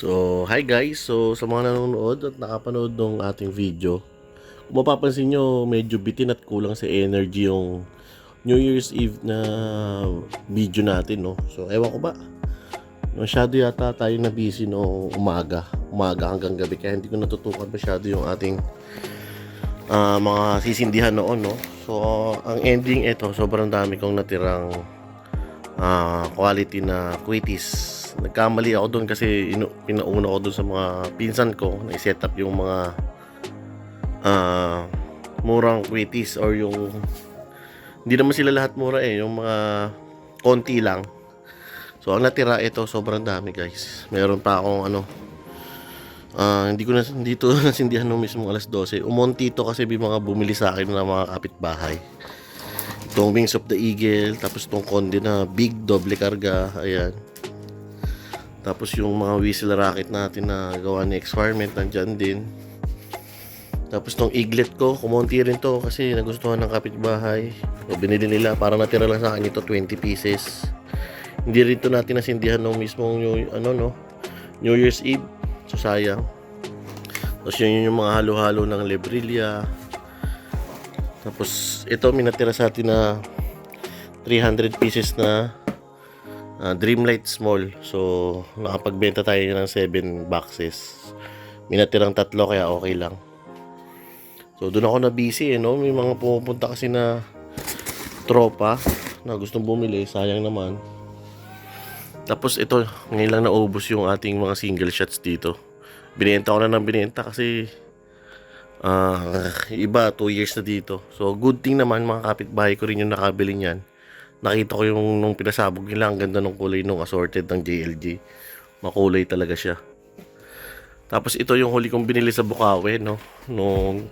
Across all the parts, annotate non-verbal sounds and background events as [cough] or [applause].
So, hi guys. So, sa mga nanonood at nakapanood ng ating video, kung mapapansin nyo, medyo bitin at kulang sa energy yung New Year's Eve na video natin, no? So, ewan ko ba? Masyado yata tayo na busy no umaga. Umaga hanggang gabi. Kaya hindi ko natutukan masyado yung ating ah, mga sisindihan noon, no? So, ang ending ito, sobrang dami kong natirang ah, quality na quitties. Nagkamali ako doon kasi inu- pinauna ko doon sa mga pinsan ko na i-set up yung mga ah, murang quitties or yung hindi naman sila lahat mura eh, yung mga konti lang. So ang natira ito sobrang dami guys. Meron pa akong ano ah, hindi ko na dito [laughs] nasindihan nung mismo alas 12. Umonti ito kasi may mga bumili sa akin ng mga kapitbahay. Itong Wings of the Eagle, tapos itong Conde na big double karga, ayan. Tapos yung mga whistle rocket natin na gawa ni Experiment, nandyan din. Tapos tong eaglet ko, kumonti rin to kasi nagustuhan ng kapitbahay. So, binili nila, para natira lang sa akin ito 20 pieces. Hindi rin to natin nasindihan nung mismong New, ano, no, New Year's Eve. So sayang. Tapos yun yung mga halo-halo ng Lebrilia. Tapos ito may natira sa atin na 300 pieces na ah, Dreamlight Small. So nakapagbenta tayo ng 7 boxes. May natirang tatlo kaya okay lang. So doon ako na busy eh, no? May mga pumupunta kasi na tropa na gustong bumili, sayang naman. Tapos ito, ngayon lang naubos yung ating mga single shots dito. Binenta ko na ng binenta kasi ah iba 2 years na dito. So good thing naman mga kapitbahay ko rin yung nakabili niyan. Nakita ko yung nung pinasabog nila, ang ganda ng kulay nung assorted ng JLG. Makulay talaga siya. Tapos ito yung huli kong binili sa Bukawi, no? Nung,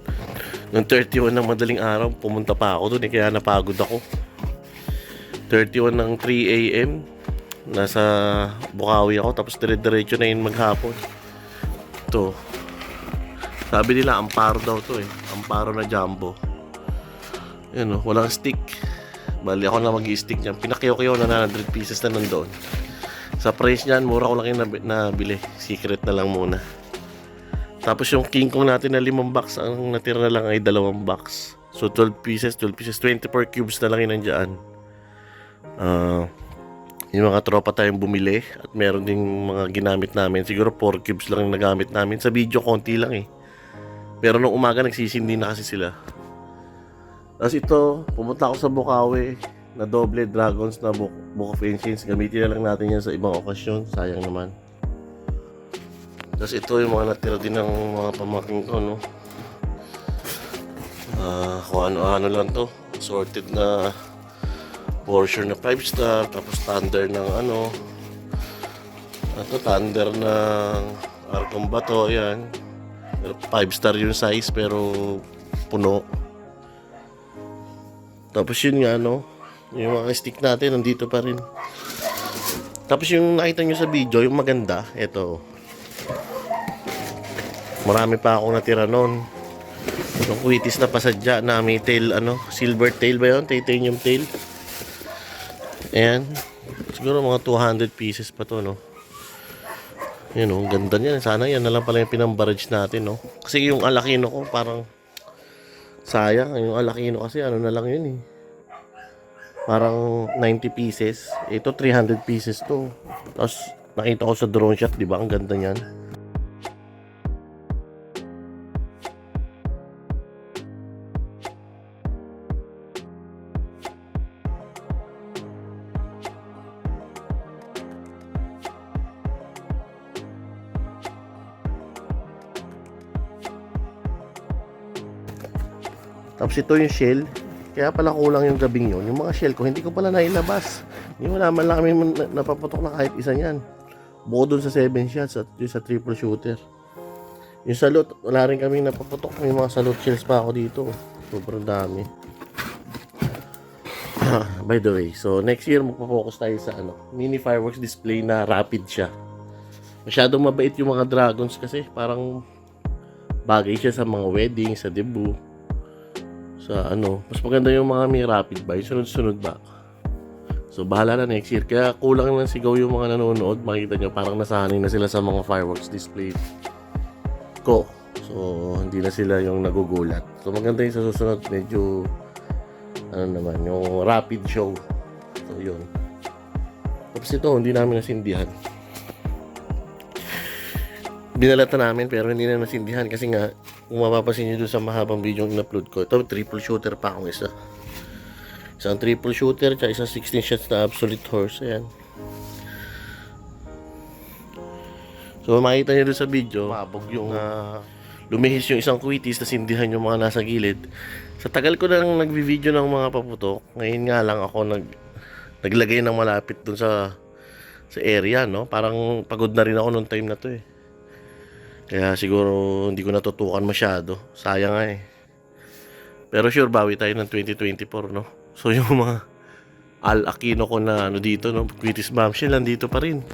nung 31 ng madaling araw, pumunta pa ako doon, eh, kaya napagod ako. 31 ng 3 a.m. Nasa Bukawi ako, tapos dire-diretso na yun maghapon. Ito. Sabi nila, amparo daw to eh. Amparo na jumbo. Yun oh, walang stick. Bali ako na mag-stick niyan. Pinakyaw-kyaw na 900 pieces na nandoon. Sa price niyan, mura ko lang yung nabi- nabili. Secret na lang muna. Tapos yung King Kong natin na limang box, ang natira na lang ay dalawang box. So 12 pieces, 12 pieces, 24 cubes na lang yun nandiyan. Ah, yung mga tropa tayong bumili at meron ding mga ginamit namin. Siguro 4 cubes lang yung nagamit namin. Sa video, konti lang eh. Pero nung umaga, nagsisindi na kasi sila. Tapos ito, pumunta ako sa Bukawi na doble dragons na Book, Book of Ancients. Gamitin na lang natin yan sa ibang okasyon. Sayang naman. Tapos ito yung mga natira din ng mga pamaking ko, no? Ah, kung ano-ano lang to. Sorted na portion na 5 star, tapos thunder ng ano. Ito, thunder ng Arcom Bato, yan. 5 star yung size, pero puno. Tapos yun nga, no? Yung mga stick natin, nandito pa rin. Tapos yung nakita nyo sa video, yung maganda, ito. Marami pa akong natira noon. Yung kuitis na pasadya na may tail, ano, silver tail ba yun? Titanium tail. Ayan. Siguro mga 200 pieces pa to, no? Yun, oh, ganda niyan. Sana yan na lang pala yung pinambarage natin, no? Kasi yung alakino ko, parang sayang. Yung alakino kasi, ano na lang yun, eh. Parang 90 pieces. Ito, 300 pieces to. Tapos, nakita ko sa drone shot, di ba? Ang ganda niyan. Tapos ito yung shell. Kaya pala kulang yung gabing yun. Yung mga shell ko, hindi ko pala nailabas. Hindi wala man lang kami napapatok na kahit isa niyan. Bukod dun sa 7 shots at yung sa triple shooter. Yung salute, wala rin kami napapatok. May mga salute shells pa ako dito. Sobrang dami. [clears throat] By the way, so next year magpo-focus tayo sa ano, mini fireworks display na rapid siya. Masyadong mabait yung mga dragons kasi parang bagay siya sa mga wedding, sa debut sa ano, mas maganda yung mga may rapid yung sunod-sunod ba. So, bahala na next year. Kaya kulang lang sigaw yung mga nanonood. Makita nyo, parang nasanay na sila sa mga fireworks display ko. So, hindi na sila yung nagugulat. So, maganda yung sa susunod. Medyo, ano naman, yung rapid show. So, yun. Tapos ito, hindi namin nasindihan. Binalata namin pero hindi na nasindihan kasi nga kung mapapansin nyo doon sa mahabang video yung in-upload ko, ito triple shooter pa akong isa. Isang triple shooter tsaka isang 16 shots na absolute horse. Ayan. So makita nyo doon sa video, mabog yung ah, lumihis yung isang kuitis na sindihan yung mga nasa gilid. Sa tagal ko nang nagvi-video ng mga paputok, ngayon nga lang ako nag naglagay ng malapit doon sa sa area, no? Parang pagod na rin ako nung time na to eh. Kaya siguro hindi ko natutukan masyado. Sayang nga eh. Pero sure, bawi tayo ng 2024, no? So [laughs] yung mga Al Aquino ko na ano dito, no? British Bombshell, nandito pa rin.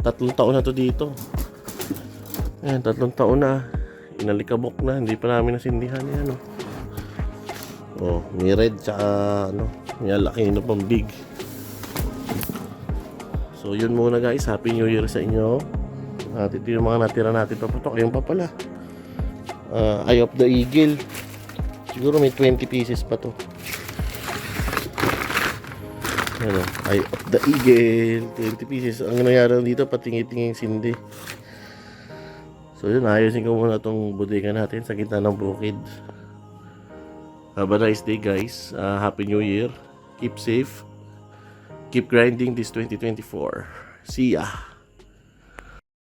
Tatlong taon na to dito. Ayan, tatlong taon na. Inalikabok na, hindi pa namin nasindihan yan, no? Oh, may red, tsaka ano, may Al Aquino pang big. So yun muna guys, Happy New Year sa inyo. At ito yung mga natira natin paputok. Ayun pa pala. Ah, Eye of the Eagle. Siguro may 20 pieces pa to. Ano, Eye of the Eagle. 20 pieces. Ang nangyari dito, patingi-tinging sindi. So yun, ayusin ko muna itong bodega natin sa gitna ng bukid. Have a nice day guys. Ah, Happy New Year. Keep safe. Keep grinding this 2024. See ya.